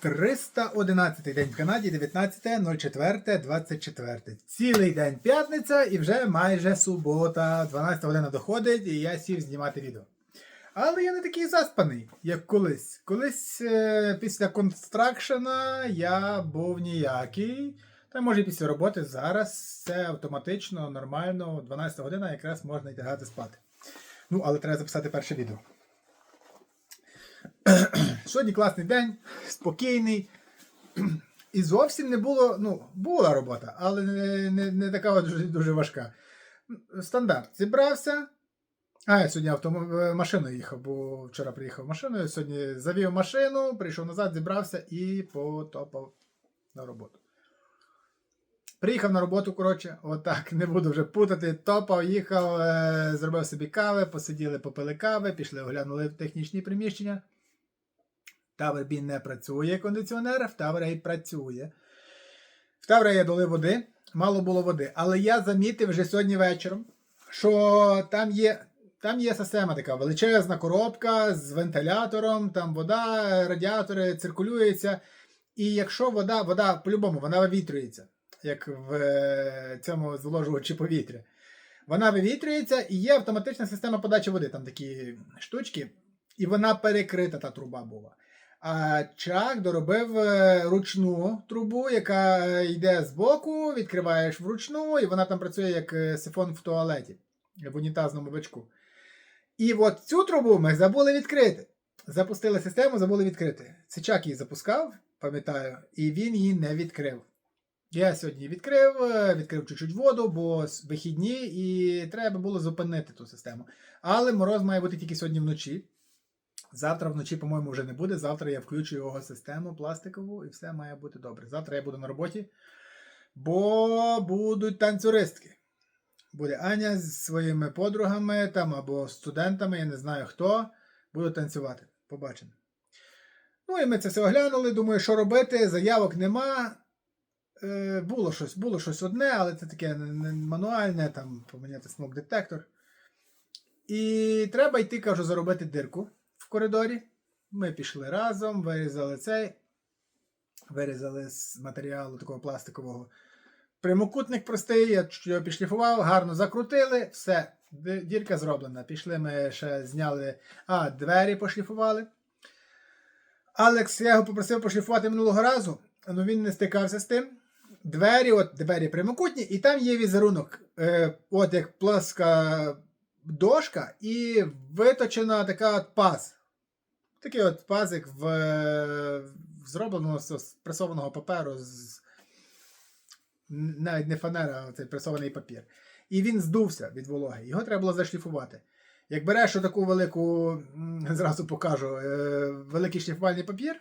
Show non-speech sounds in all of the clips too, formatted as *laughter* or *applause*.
311 день в Канаді, 19.04.24. Цілий день п'ятниця і вже майже субота. 12 година доходить, і я сів знімати відео. Але я не такий заспаний, як колись. Колись е, після констракшена я був ніякий. Та може після роботи зараз це автоматично, нормально, 12 година якраз можна йти грати спати. Ну, але треба записати перше відео. *clears throat* Сьогодні класний день, спокійний. І зовсім не було, ну, була робота, але не, не, не така дуже, дуже важка. Стандарт. Зібрався. А, я сьогодні автом... машиною їхав, бо вчора приїхав машиною. Сьогодні завів машину, прийшов назад, зібрався і потопав на роботу. Приїхав на роботу, коротше, отак, не буду вже путати. Топав, їхав, е, зробив собі кави, посиділи, попили кави, пішли, оглянули технічні приміщення. Тавербі не працює кондиціонер, в Таврей працює. В Таврей я долив води, мало було води. Але я замітив вже сьогодні вечором, що там є. Там є система така величезна коробка з вентилятором, там вода, радіатори циркулюються. І якщо вода, вода по-любому, вона вивітрюється, як в е, цьому зволожувачі повітря. Вона вивітрюється і є автоматична система подачі води, там такі штучки, і вона перекрита, та труба була. А Чак доробив е, ручну трубу, яка йде збоку, відкриваєш вручну, і вона там працює як е, сифон в туалеті, в унітазному бачку. І от цю трубу ми забули відкрити. Запустили систему, забули відкрити. Це Чак її запускав, пам'ятаю, і він її не відкрив. Я сьогодні відкрив, е, відкрив чуть-чуть воду, бо вихідні, і треба було зупинити ту систему. Але мороз має бути тільки сьогодні вночі. Завтра вночі, по-моєму, вже не буде. Завтра я включу його систему пластикову і все має бути добре. Завтра я буду на роботі, бо будуть танцюристки. Буде Аня з своїми подругами там або студентами, я не знаю хто, будуть танцювати. Побачимо. Ну і ми це все оглянули. Думаю, що робити. Заявок нема. Е, було щось, було щось одне, але це таке не- не мануальне, там поміняти смок детектор. І треба йти, кажу, заробити дирку в коридорі. Ми пішли разом, вирізали цей, вирізали з матеріалу такого пластикового. Прямокутник простий, я його підшліфував, гарно закрутили, все, дірка зроблена. Пішли ми ще зняли, а, двері пошліфували. Алекс, я його попросив пошліфувати минулого разу, але він не стикався з тим. Двері, от двері прямокутні, і там є візерунок, е, от як плоска дошка, і виточена така от паз. Такий от пазик в, е, зробленого з з пресованого паперу, з, навіть не фанера, а цей пресований папір. І він здувся від вологи. Його треба було зашліфувати. Як береш таку велику, зразу покажу, е, великий шліфувальний папір,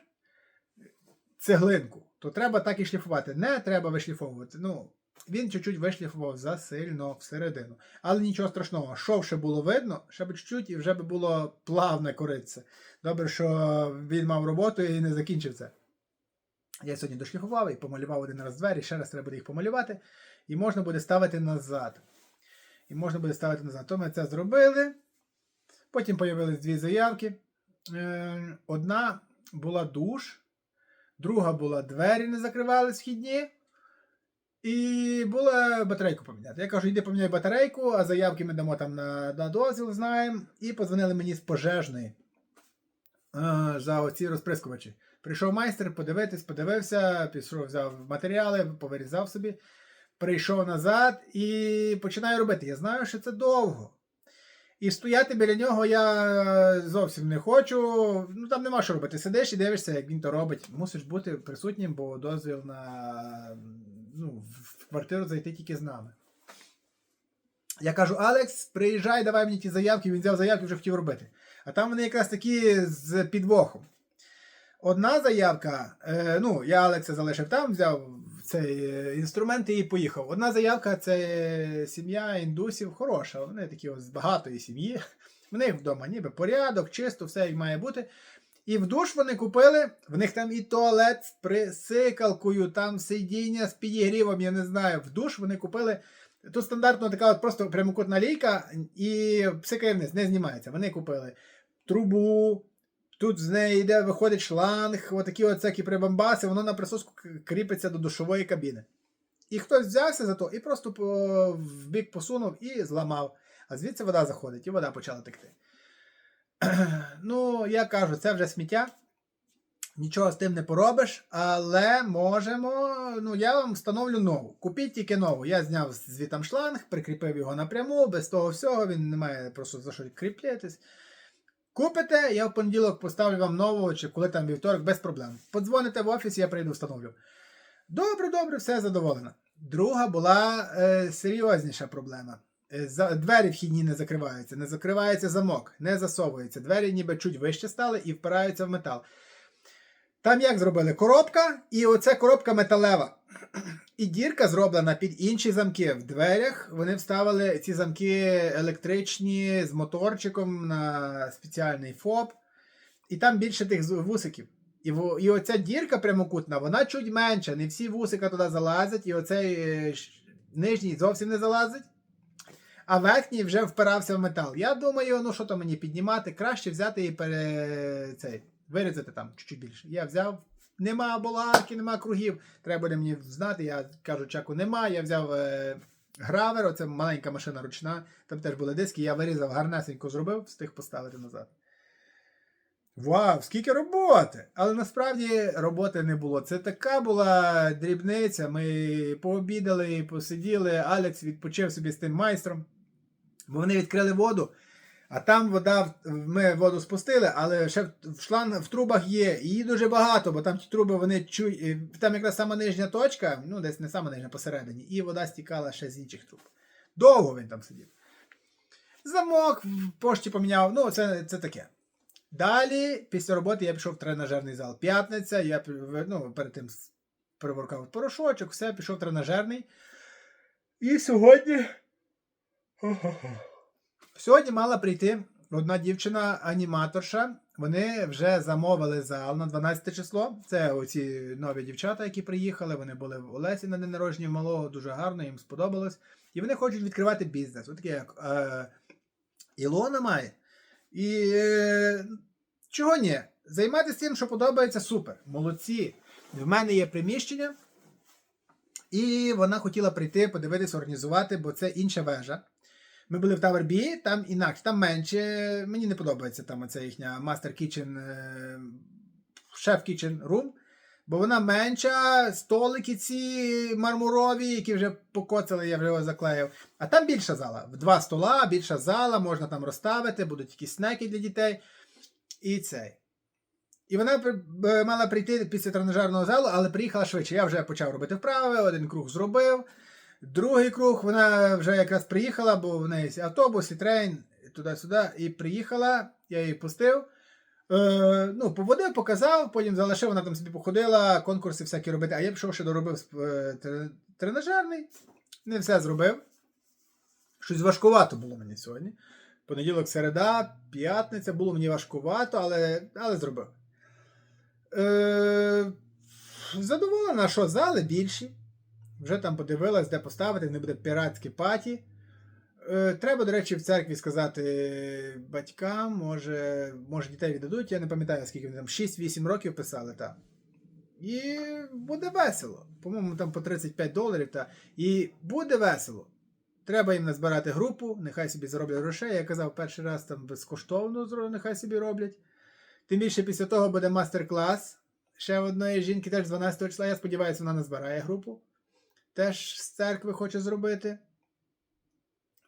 цеглинку, то треба так і шліфувати. Не треба вишліфовувати. Ну, він чуть-чуть вишліфував засильно всередину. Але нічого страшного. Шов ще було видно, ще б чуть-чуть і вже би було плавне коритце. Добре, що він мав роботу і не закінчив це. Я сьогодні дошліфував і помалював один раз двері, ще раз треба буде їх помалювати, і можна буде ставити назад. І можна буде ставити назад. То ми це зробили. Потім з'явились дві заявки. Е, Одна була душ, друга була двері не закривали східні. І була батарейку поміняти. Я кажу, йди поміняй батарейку, а заявки ми дамо там на, на дозвіл, знаємо. І подзвонили мені з пожежної за оці розприскувачі. Прийшов майстер подивитись, подивився, пішов, взяв матеріали, повирізав собі, прийшов назад і починаю робити. Я знаю, що це довго. І стояти біля нього я зовсім не хочу. Ну там нема що робити. Сидиш і дивишся, як він то робить. Мусиш бути присутнім, бо дозвіл на ну, в квартиру зайти тільки з нами. Я кажу: Алекс, приїжджай, давай мені ті заявки. Він взяв заявки, вже хотів робити. А там вони якраз такі з підвохом. Одна заявка, е, ну, я Алекса залишив там, взяв цей е, інструмент і поїхав. Одна заявка це сім'я індусів хороша. Вони такі ось з багатої сім'ї. В них вдома ніби порядок, чисто, все як має бути. І в душ вони купили, в них там і туалет з присикалкою, там сидіння з підігрівом, я не знаю. В душ вони купили. Тут стандартно така от просто прямокутна лійка і псикає вниз, не знімається. Вони купили трубу, Тут з неї йде, виходить шланг, отакі от всякі прибамбаси, воно на присоску кріпиться до душової кабіни. І хтось взявся за то і просто в бік посунув і зламав. А звідси вода заходить, і вода почала текти. *clears throat* ну, я кажу, це вже сміття. Нічого з тим не поробиш, але можемо. Ну, я вам встановлю нову. Купіть тільки нову. Я зняв звітам шланг, прикріпив його напряму, без того всього, він не має просто за що кріплятись. Купите, я в понеділок поставлю вам нову, чи коли там вівторок, без проблем. Подзвоните в офіс, я прийду, встановлю. Добре, добре, все задоволено. Друга була е, серйозніша проблема. Е, двері вхідні не закриваються, не закривається замок, не засовується. Двері ніби чуть вище стали і впираються в метал. Там як зробили? Коробка, і оце коробка металева. *clears throat* І дірка зроблена під інші замки. В дверях вони вставили ці замки електричні з моторчиком на спеціальний ФОП. І там більше тих вусиків. І, і оця дірка прямокутна, вона чуть менша. Не всі вусика туди залазять, і оцей е, нижній зовсім не залазить. А верхній вже впирався в метал. Я думаю, ну що то мені піднімати, краще взяти і пере... цей, вирізати там чуть-чуть більше. Я взяв, нема боларки, нема кругів. Треба буде мені знати. Я кажу, чеку нема. Я взяв е... гравер, оце маленька машина ручна, там теж були диски, я вирізав, гарнесенько зробив, встиг поставити назад. Вау, скільки роботи! Але насправді роботи не було. Це така була дрібниця. Ми пообідали, посиділи. Алекс відпочив собі з тим майстром. Бо вони відкрили воду, а там вода, ми воду спустили, але ще в- шланг в трубах є. Її дуже багато, бо там ті труби вони чують. Там якраз сама нижня точка, ну десь не сама нижня посередині, і вода стікала ще з інших труб. Довго він там сидів. Замок в пошті поміняв. Ну, це, це таке. Далі, після роботи, я пішов в тренажерний зал. П'ятниця, я ну, перед тим переворкав порошочок, все, пішов в тренажерний. І сьогодні. *laughs* Сьогодні мала прийти одна дівчина-аніматорша. Вони вже замовили зал на 12 число. Це оці нові дівчата, які приїхали. Вони були в Олесі на день народження малого, дуже гарно, їм сподобалось. І вони хочуть відкривати бізнес. От таке як е, Ілона має. І е, чого ні? Займатися тим, що подобається, супер. Молодці. В мене є приміщення, і вона хотіла прийти, подивитися, організувати, бо це інша вежа. Ми були в Tower B, там інакше, там менше. Мені не подобається там оця їхня Master Kitchen, е, Chef Kitchen Room. Бо вона менша, столики ці мармурові, які вже покоцали, я вже його заклеїв. А там більша зала. В два стола, більша зала, можна там розставити, будуть якісь снеки для дітей. І цей. І вона мала прийти після тренажерного залу, але приїхала швидше. Я вже почав робити вправи, один круг зробив. Другий круг, вона вже якраз приїхала, бо в неї автобус і трейн, туди-сюди. І приїхала, я її пустив. Е, ну, поводив, показав, потім залишив, вона там собі походила, конкурси всякі робити. А я пішов ще доробив е, тренажерний, не все зробив. Щось важкувато було мені сьогодні. Понеділок, середа, п'ятниця було мені важкувато, але, але зробив. Е, задоволена, що зали більші. Вже там подивилась, де поставити, не буде піратські паті. Е, треба, до речі, в церкві сказати батькам, може, може дітей віддадуть, я не пам'ятаю, скільки вони там 6-8 років писали там. І буде весело. По-моєму, там по 35 доларів. Та... І буде весело. Треба їм назбирати групу, нехай собі зароблять грошей. Я казав, перший раз там безкоштовно нехай собі роблять. Тим більше після того буде мастер-клас. Ще в одної жінки теж 12 числа. Я сподіваюся, вона назбирає групу. Теж з церкви хоче зробити.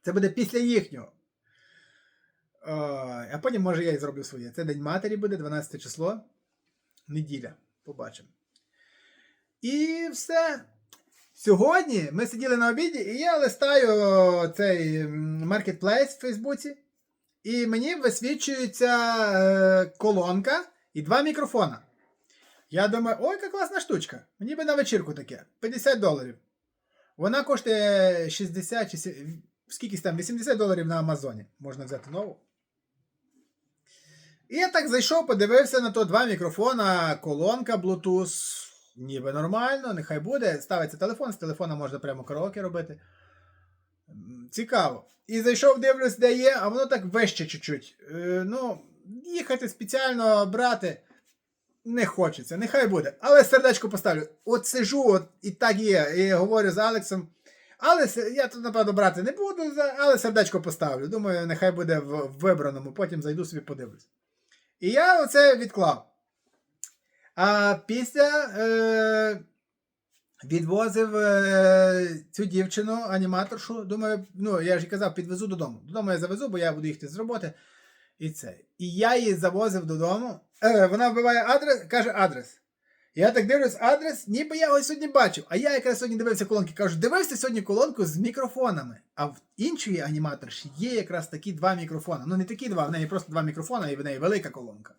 Це буде після їхнього. А потім, може, я і зроблю своє. Це День матері буде, 12 число. Неділя. Побачимо. І все. Сьогодні ми сиділи на обіді, і я листаю цей маркетплейс в Фейсбуці. І мені висвічується е, колонка і два мікрофона. Я думаю, ой, яка класна штучка. Мені би на вечірку таке. 50 доларів. Вона коштує 60 чи скільки там, 80 доларів на Амазоні. Можна взяти нову. І я так зайшов, подивився на то два мікрофона, колонка Bluetooth. Ніби нормально, нехай буде. Ставиться телефон, з телефона можна прямо караоке робити. Цікаво. І зайшов, дивлюсь, де є, а воно так вище чуть-чуть. Е, ну, їхати спеціально брати не хочеться, нехай буде. Але сердечко поставлю. От сижу, от і так є. І говорю з Алексом. Але я тут, напевно, брати не буду, але сердечко поставлю. Думаю, нехай буде в вибраному, потім зайду собі подивлюсь. І я оце відклав. А після е, відвозив е, цю дівчину, аніматоршу. Думаю, ну я ж і казав, підвезу додому. Додому я завезу, бо я буду їхати з роботи. І це. І я її завозив додому. Е, вона вбиває адрес, каже адрес. Я так дивлюсь адрес, ніби я його сьогодні бачив. А я якраз сьогодні дивився колонки. Кажу, дивився сьогодні колонку з мікрофонами. А в іншої аніматорші є якраз такі два мікрофони. Ну не такі два, в неї просто два мікрофони, і в неї велика колонка.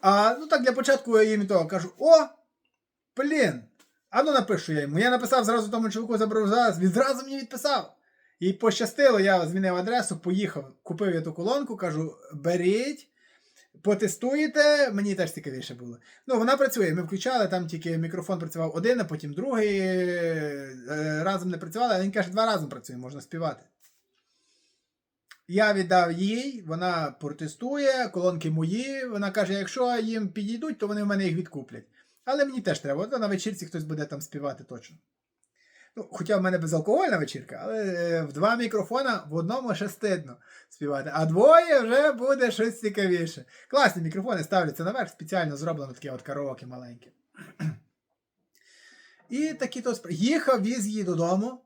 А ну так для початку я їм того кажу: о! Блін! А ну напишу я йому. Я написав зразу тому чоловіку забрав зараз, він зразу мені відписав. І пощастило, я змінив адресу, поїхав, купив я ту колонку, кажу: беріть, потестуєте, мені теж цікавіше було. Ну, вона працює. Ми включали, там тільки мікрофон працював один, а потім другий. е, Разом не працювали, а він каже, два разом працює, можна співати. Я віддав їй, вона протестує, колонки мої. Вона каже, якщо їм підійдуть, то вони в мене їх відкуплять. Але мені теж треба. От на вечірці хтось буде там співати точно. Ну, хоча в мене безалкогольна вечірка, але е, в два мікрофона в одному ще стидно співати, а двоє вже буде щось цікавіше. Класні мікрофони ставляться наверх, спеціально зроблено таке от караоке маленьке. І такі то спр... їхав, віз її додому.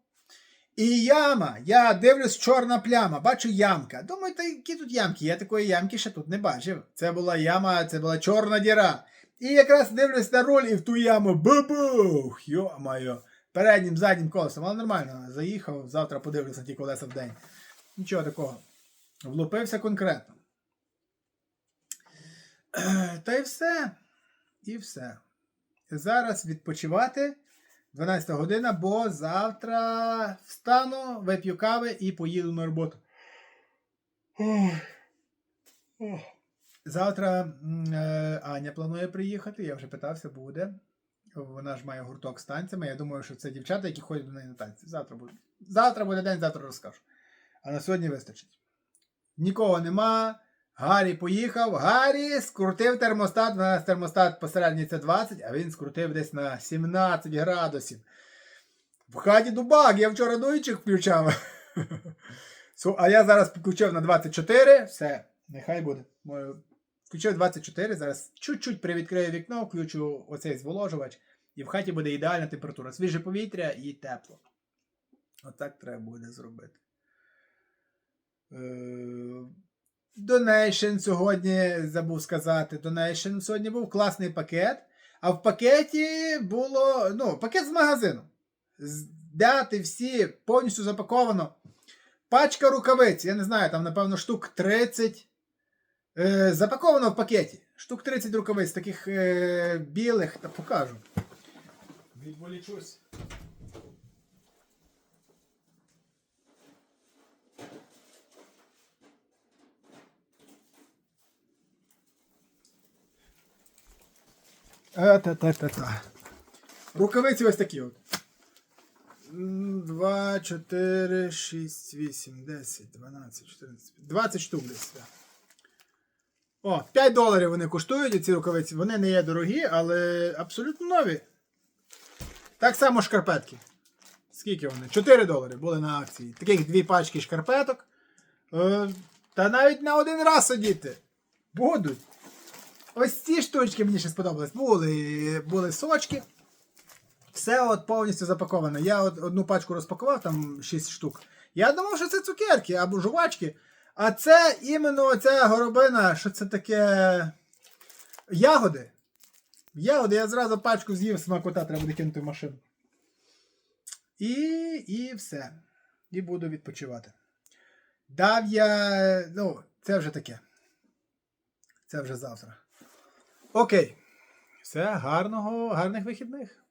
І яма. Я дивлюсь, чорна пляма, бачу ямка. Думаю, та які тут ямки? Я такої ямки ще тут не бачив. Це була яма, це була чорна діра. І якраз дивлюсь на руль і в ту яму бабух! Йо-моє. Переднім, заднім колесом, але нормально. Заїхав, завтра подивлюся на ті колеса в день. Нічого такого. Влупився конкретно. Е, Та й все. І все. Зараз відпочивати. 12 година, бо завтра встану, вип'ю кави і поїду на роботу. Завтра е, Аня планує приїхати, я вже питався, буде. Вона ж має гурток з танцями. Я думаю, що це дівчата, які ходять до неї на танці. Завтра буде. Завтра буде день, завтра розкажу. А на сьогодні вистачить. Нікого нема. Гаррі поїхав. Гаррі скрутив термостат. У нас термостат посередній це 20, а він скрутив десь на 17 градусів. В хаті дубак, я вчора дуйчик включав. *laughs* А я зараз включив на 24. Все, нехай буде. Включив 24, зараз чуть-чуть привідкрию вікно, включу оцей зволожувач, і в хаті буде ідеальна температура. Свіже повітря і тепло. Отак треба буде зробити. Е, Donation сьогодні забув сказати. Donation сьогодні був класний пакет. А в пакеті було. Ну, пакет з магазину. Дати всі повністю запаковано. Пачка рукавиць. Я не знаю, там, напевно, штук 30. Е, запаковано в пакеті. Штук 30 рукавиць, таких е, білих, та покажу. Відволічусь. Е, Та-та-та-та. Рукавиці ось такі от. 2, 4, 6, 8, 10, 12, 14, 20 штук десь. да. О, 5 доларів вони коштують, ці рукавиці. Вони не є дорогі, але абсолютно нові. Так само шкарпетки. Скільки вони? 4 долари були на акції. Таких дві пачки шкарпеток. Е, та навіть на один раз сидіти. Будуть. Ось ці штучки мені ще сподобались. Були, були сочки. Все от повністю запаковано. Я от одну пачку розпакував, там 6 штук. Я думав, що це цукерки або жувачки. А це іменно ця горобина, що це таке. Ягоди. Ягоди, я зразу пачку з'їв, смакота треба буде кинути в машину. І, і все. І буду відпочивати. Дав я. Ну, це вже таке. Це вже завтра. Окей. Все, гарного, гарних вихідних.